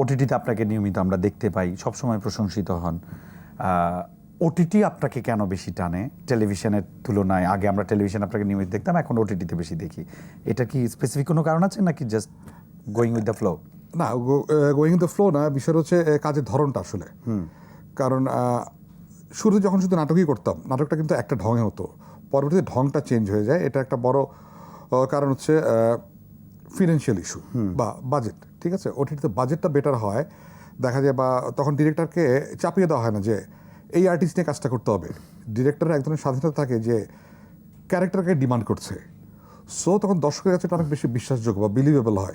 ওটিটিতে আপনাকে নিয়মিত আমরা দেখতে পাই সবসময় প্রশংসিত হন। ওটিটি আপনাকে কেন বেশি টানে? টেলিভিশনের তুলনায় আগে আমরা টেলিভিশন আপনাকে নিয়মিত দেখতাম এখন ওটিটিতে বেশি দেখি। এটা কি স্পেসিফিক কোনো কারণ আছে নাকি just going with the flow না গোয়িং উইথ দ্য ফ্লো না বিষয়টা হচ্ছে কাজের ধরনটা আসলে। কারণ শুরুতে যখন শুধু নাটকই করতাম নাটকটা কিন্তু একটা ঢঙে হতো। পরবর্তীতে ঢংটা চেঞ্জ হয়ে যায়। এটা একটা বড় কারণ হচ্ছে ফিনান্সিয়াল ইস্যু বা বাজেট ঠিক আছে? ওটিতে বাজেটটা বেটার হয়। দেখা যায় বা তখন ডিরেক্টরকে চাপিয়ে দেওয়া হয় না যে এই আর্টিস্ট নিয়ে কাজটা করতে হবে। ডিরেক্টরের এক ধরনের স্বাধীনতা থাকে যে ক্যারেক্টারকে ডিমান্ড করছে। সো তখন দর্শকের কাছে এটা অনেক বেশি বিশ্বাসযোগ্য বা বিলিভেবল হয়।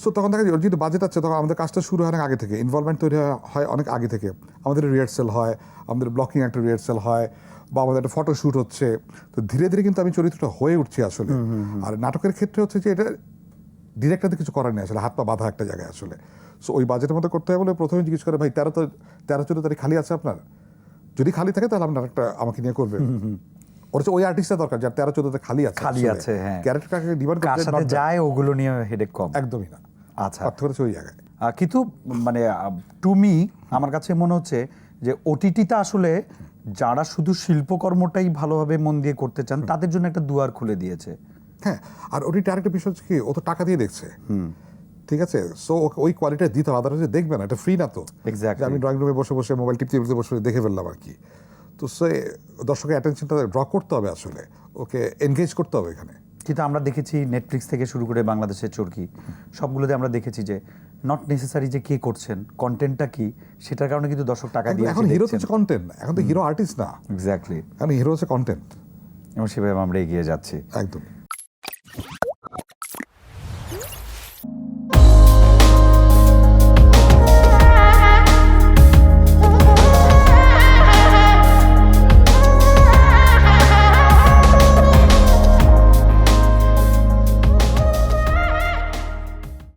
সো তখন দেখা যায় ওর যদি বাজেট আছে তখন আমাদের কাজটা শুরু হয় অনেক আগে থেকে। ইনভলভমেন্ট তৈরি হয় অনেক আগে থেকে। আমাদের রিহার্সেল হয় আমাদের ব্লকিং একটা রিহার্সেল হয় বা আমাদের একটা ফটোশ্যুট হচ্ছে। তো ধীরে ধীরে কিন্তু আমি চরিত্রটা হয়ে উঠছি আসলে। আর নাটকের ক্ষেত্রে হচ্ছে যে এটা ডিরেক্টরদের কিছু করার নেই আসলে হাত পা বাঁধা একটা জায়গায় আসলে। সো ওই বাজেটের মধ্যে করতে হয় বলে প্রথমে জিজ্ঞেস করে ভাই তেরো তো তেরো চোদ্দ তারিখ খালি আছে আপনার? যদি খালি থাকে তাহলে আপনার একটা আমাকে নিয়ে করবে ওর ওই আর্টিস্টটা দরকার যার তেরো চোদ্দতে খালি আছে খালি আছে, হ্যাঁ। ক্যারেক্টারকে ডিমান্ড করতে সাথে যায় ওগুলো নিয়ে হেডেক কম। একদমই না। আচ্ছা। পার্থক্য হচ্ছে ওই জায়গায়। কিন্তু মানে টু মি আমার কাছে মনে হচ্ছে যে ওটিটিটা আসলে যারা শুধু শিল্পকর্মটাই ভালোভাবে মন দিয়ে করতে চান তাদের জন্য একটা দুয়ার খুলে দিয়েছে। হ্যাঁ আর ওটিটা আরেকটা বিষয় হচ্ছে কি ও তো টাকা দিয়ে দেখছে। ঠিক আছে? সো ওই কোয়ালিটি দিতে হবে আদারওয়াইজ দেখবে না এটা ফ্রি না তো। আমি ড্রয়িং রুমে বসে বসে মোবাইল টিপতে টিপতে বসে দেখে ফেললাম আর কি। তো সে দর্শকের অ্যাটেনশনটা ড্র করতে হবে আসলে। ওকে এনগেজ করতে হবে এখানে। কিন্তু আমরা দেখেছি নেটফ্লিক্স থেকে শুরু করে বাংলাদেশের চরকি সবগুলোতে আমরা দেখেছি যে নট নেসেসারি যে কে করছেন কন্টেন্টটা কি সেটার কারণে কিন্তু দর্শক টাকা দিয়ে এখন হিরো হচ্ছে কন্টেন্ট এখন তো হিরো আর্টিস্ট না। এক্স্যাক্টলি এখন হিরো হচ্ছে কন্টেন্ট এবং সেভাবে আমরা এগিয়ে যাচ্ছি। একদম। Thank you.